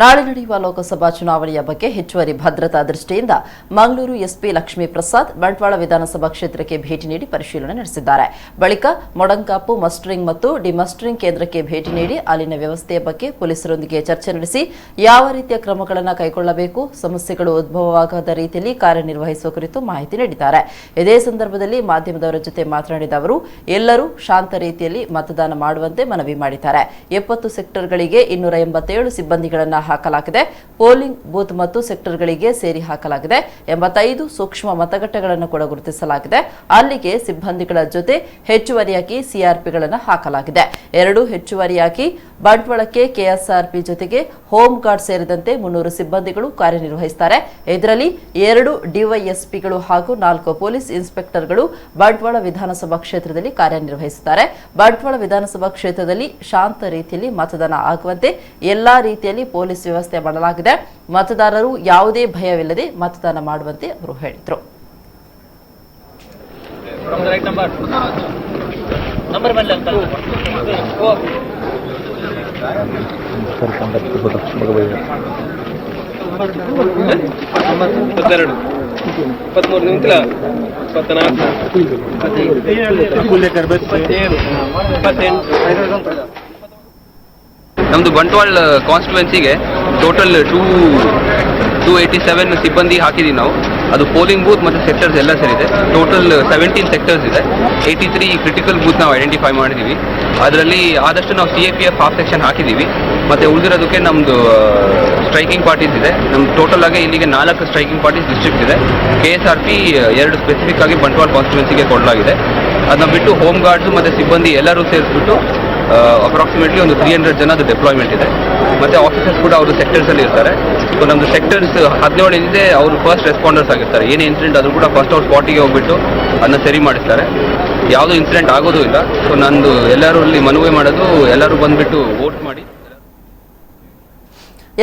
ನಾಳೆ ನಡೆಯುವ ಲೋಕಸಭಾ ಚುನಾವಣೆಯ ಬಗ್ಗೆ ಹೆಚ್ಚುವರಿ ಭದ್ರತಾ ದೃಷ್ಟಿಯಿಂದ ಮಂಗಳೂರು ಎಸ್ಪಿ ಲಕ್ಷ್ಮೀ ಪ್ರಸಾದ್ ಬಂಟ್ವಾಳ ವಿಧಾನಸಭಾ ಕ್ಷೇತ್ರಕ್ಕೆ ಭೇಟಿ ನೀಡಿ ಪರಿಶೀಲನೆ ನಡೆಸಿದ್ದಾರೆ. ಬಳಿಕ ಮೊಡಂಕಾಪು ಮಸ್ಟರಿಂಗ್ ಮತ್ತು ಡಿಮಸ್ಟರಿಂಗ್ ಕೇಂದ್ರಕ್ಕೆ ಭೇಟಿ ನೀಡಿ ಅಲ್ಲಿನ ವ್ಯವಸ್ಥೆಯ ಬಗ್ಗೆ ಪೊಲೀಸರೊಂದಿಗೆ ಚರ್ಚೆ ನಡೆಸಿ ಯಾವ ರೀತಿಯ ಕ್ರಮಗಳನ್ನು ಕೈಗೊಳ್ಳಬೇಕು, ಸಮಸ್ಯೆಗಳು ಉದ್ಭವವಾಗದ ರೀತಿಯಲ್ಲಿ ಕಾರ್ಯನಿರ್ವಹಿಸುವ ಕುರಿತು ಮಾಹಿತಿ ನೀಡಿದ್ದಾರೆ. ಇದೇ ಸಂದರ್ಭದಲ್ಲಿ ಮಾಧ್ಯಮದವರ ಜೊತೆ ಮಾತನಾಡಿದ ಅವರು, ಎಲ್ಲರೂ ಶಾಂತ ರೀತಿಯಲ್ಲಿ ಮತದಾನ ಮಾಡುವಂತೆ ಮನವಿ ಮಾಡಿದ್ದಾರೆ. ಎಪ್ಪತ್ತು ಸೆಕ್ಟರ್ಗಳಿಗೆ ಇನ್ನೂರ ಎಂಬತ್ತೇಳು ಸಿಬ್ಬಂದಿಗಳನ್ನು ಹಾಕಲಾಗಿದೆ. ಪೋಲಿಂಗ್ ಬೂತ್ ಮತ್ತು ಸೆಕ್ಟರ್ಗಳಿಗೆ ಸೇರಿ ಹಾಕಲಾಗಿದೆ. ಎಂಬತ್ತೈದು ಸೂಕ್ಷ್ಮ ಮತಗಟ್ಟೆಗಳನ್ನು ಕೂಡ ಗುರುತಿಸಲಾಗಿದೆ. ಅಲ್ಲಿಗೆ ಸಿಬ್ಬಂದಿಗಳ ಜೊತೆ ಹೆಚ್ಚುವರಿಯಾಗಿ ಸಿಆರ್ಪಿಗಳನ್ನು ಹಾಕಲಾಗಿದೆ. ಎರಡು ಹೆಚ್ಚುವರಿಯಾಗಿ ಬಂಟ್ವಾಳಕ್ಕೆ ಕೆಎಸ್ಆರ್ಪಿ ಜೊತೆಗೆ ಹೋಮ್ ಗಾರ್ಡ್ ಸೇರಿದಂತೆ ಮುನ್ನೂರು ಸಿಬ್ಬಂದಿಗಳು ಕಾರ್ಯನಿರ್ವಹಿಸುತ್ತಾರೆ. ಇದರಲ್ಲಿ ಎರಡು ಡಿವೈಎಸ್ಪಿಗಳು ಹಾಗೂ ನಾಲ್ಕು ಪೊಲೀಸ್ ಇನ್ಸ್ಪೆಕ್ಟರ್ಗಳು ಬಂಟ್ವಾಳ ವಿಧಾನಸಭಾ ಕ್ಷೇತ್ರದಲ್ಲಿ ಕಾರ್ಯನಿರ್ವಹಿಸುತ್ತಾರೆ. ಬಂಟ್ವಾಳ ವಿಧಾನಸಭಾ ಕ್ಷೇತ್ರದಲ್ಲಿ ಶಾಂತ ರೀತಿಯಲ್ಲಿ ಮತದಾನ ಆಗುವಂತೆ ಎಲ್ಲಾ ರೀತಿಯಲ್ಲಿ ಪೊಲೀಸ್ ವ್ಯವಸ್ಥೆ ಮಾಡಲಾಗಿದೆ. ಮತದಾರರು ಯಾವುದೇ ಭಯವಿಲ್ಲದೆ ಮತದಾನ ಮಾಡುವಂತೆ ಅವರು ಹೇಳಿದರು. ಇಪ್ಪತ್ಮೂರು ನಿಂತಿಲ್ಲ. ಇಪ್ಪತ್ನಾಲ್ಕು. ಇಪ್ಪತ್ತೇಳು. ಇಪ್ಪತ್ತೆಂಟು. ನಮ್ಮದು Bantwal ಕಾನ್ಸ್ಟಿಟ್ಯುವೆನ್ಸಿಗೆ total two two eighty seven ಸಿಬ್ಬಂದಿ ಹಾಕಿದ್ದೀವಿ ನಾವು. ಅದು ಪೋಲಿಂಗ್ ಬೂತ್ ಮತ್ತು ಸೆಕ್ಟರ್ಸ್ ಎಲ್ಲ ಸೇರಿದೆ ಟೋಟಲ್ ಸೆವೆಂಟೀನ್ ಸೆಕ್ಟರ್ಸ್ ಇದೆ. ಏಯ್ಟಿ ತ್ರೀ ಕ್ರಿಟಿಕಲ್ ಬೂತ್ ನಾವು ಐಡೆಂಟಿಫೈ ಮಾಡಿದ್ದೀವಿ ಅದರಲ್ಲಿ ಆದಷ್ಟು ನಾವು C A P F half section ಹಾಕಿದ್ದೀವಿ ಮತ್ತು ಉಳಿದಿರೋದಕ್ಕೆ ನಮ್ಮದು ಸ್ಟ್ರೈಕಿಂಗ್ ಪಾರ್ಟೀಸ್ ಇದೆ. ನಮ್ಮ ಟೋಟಲ್ ಆಗಿ ಇಲ್ಲಿಗೆ ನಾಲ್ಕು ಸ್ಟ್ರೈಕಿಂಗ್ ಪಾರ್ಟೀಸ್ ಡಿಸ್ಟ್ರಿಕ್ಟ್ ಇದೆ. ಕೆ ಎಸ್ ಆರ್ ಪಿ ಎರಡು ಸ್ಪೆಸಿಫಿಕ್ ಆಗಿ ಬಂಟ್ವಾಳ ಕಾನ್ಸ್ಟಿಟ್ಯುವೆನ್ಸಿಗೆ ಕೊಡಲಾಗಿದೆ. ಅದನ್ನ ಬಿಟ್ಟು ಹೋಮ್ ಗಾರ್ಡ್ಸು ಮತ್ತು ಸಿಬ್ಬಂದಿ ಎಲ್ಲರೂ ಸೇರಿಸ್ಬಿಟ್ಟು ಅಪ್ರಾಕ್ಸಿಮೇಟ್ಲಿ ಒಂದು ತ್ರೀ ಹಂಡ್ರೆಡ್ ಜನದ ಡೆಪ್ಲಾಯ್ಮೆಂಟ್ ಇದೆ. ಮತ್ತೆ ಆಫೀಸರ್ಸ್ ಕೂಡ ಅವರು ಸೆಕ್ಟರ್ಸಲ್ಲಿ ಇರ್ತಾರೆ. ಸೊ ನಮ್ಮದು ಸೆಕ್ಟರ್ಸ್ ಹದಿನೇಳು ಏನಿದೆ ಅವರು ಫಸ್ಟ್ ರೆಸ್ಪಾಂಡರ್ಸ್ ಆಗಿರ್ತಾರೆ. ಏನೇ ಇನ್ಸಿಡೆಂಟ್ ಆದರೂ ಕೂಡ ಫಸ್ಟ್ ಅವ್ರ ಸ್ಪಾಟಿಗೆ ಹೋಗ್ಬಿಟ್ಟು ಅದನ್ನ ಸರಿ ಮಾಡಿಸ್ತಾರೆ. ಯಾವುದೂ ಇನ್ಸಿಡೆಂಟ್ ಆಗೋದು ಇಲ್ಲ. ಸೊ ನಂದು ಎಲ್ಲರೂ ಅಲ್ಲಿ ಮನವಿ ಮಾಡೋದು ಎಲ್ಲರೂ ಬಂದುಬಿಟ್ಟು ವೋಟ್ ಮಾಡಿ.